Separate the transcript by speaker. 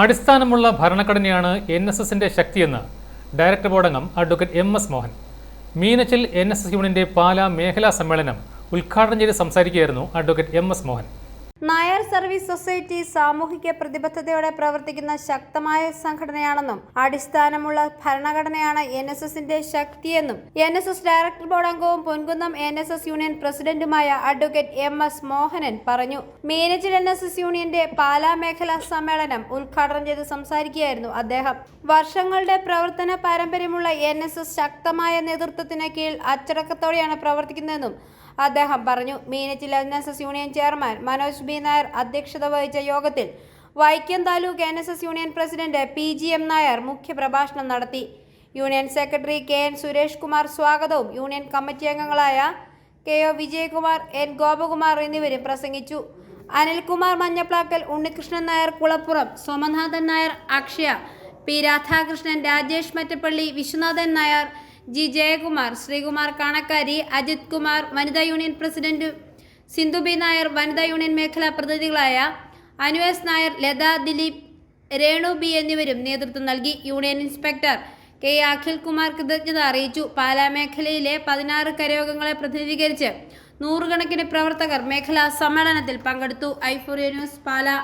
Speaker 1: അടിസ്ഥാനമുള്ള ഭരണഘടനയാണ് N S എസിന്റെ ശക്തിയെന്ന് director board അംഗം advocate M S Mohan. Meenachil N S S യൂണിന്റെ Pala മേഖലാ സമ്മേളനം ഉദ്ഘാടനം ചെയ്ത് സംസാരിക്കുകയായിരുന്നു advocate M S Mohan.
Speaker 2: Nair service society സാമൂഹിക പ്രതിബദ്ധതയോടെ പ്രവർത്തിക്കുന്ന ശക്തമായ സംഘടനയാണെന്നും അടിസ്ഥാനമുള്ള ഭരണഘടനയാണ് എൻ എസ് എസിന്റെ ശക്തിയെന്നും N S S director board അംഗവും Ponkunnam N S S union പ്രസിഡന്റുമായ അഡ്വക്കേറ്റ് എം എസ് മോഹനൻ പറഞ്ഞു. മീനച്ചിൽ എൻ എസ് എസ് യൂണിയന്റെ പാലാ മേഖലാ സമ്മേളനം ഉദ്ഘാടനം ചെയ്ത് സംസാരിക്കുകയായിരുന്നു അദ്ദേഹം. വർഷങ്ങളുടെ പ്രവർത്തന പാരമ്പര്യമുള്ള എൻ എസ് എസ് ശക്തമായ നേതൃത്വത്തിന് കീഴിൽ അച്ചടക്കത്തോടെയാണ് പ്രവർത്തിക്കുന്നതെന്നും അദ്ദേഹം പറഞ്ഞു Meenachil N S S union chairman Manoj B. Nair അധ്യക്ഷത വഹിച്ച യോഗത്തിൽ Vaikom taluk N S S union president P. G. M. Nair മുഖ്യപ്രഭാഷണം നടത്തി. Union secretary K. N. Suresh Kumar സ്വാഗതവും യൂണിയൻ കമ്മിറ്റി അംഗങ്ങളായ K. O. Vijayakumar N. Gopakumar എന്നിവരും പ്രസംഗിച്ചു. Anilkumar മഞ്ഞപ്ലാക്കൽ Unnikrishnan Nair Kulappuram Somanathan Nair Akshaya P. Radhakrishnan Rajesh Mattappally Viswanathan Nair G Jayakumar Sreekumar Kanakkari Ajith Kumar വനിതാ union president Sindhu B Nair വനിതാ union മേഖലാ പ്രതിനിധികളായ അനു എസ് നായർ ലത ദിലീപ് രേണു ബി എന്നിവരും നേതൃത്വം നൽകി. Union inspector K Akhil Kumar കൃതജ്ഞത അറിയിച്ചു. പാലാ മേഖലയിലെ പതിനാറ് കരയോഗങ്ങളെ പ്രതിനിധീകരിച്ച് നൂറുകണക്കിന് പ്രവർത്തകർ മേഖലാ സമ്മേളനത്തിൽ പങ്കെടുത്തു. ഐഫോറിയ ന്യൂസ് പാലാ.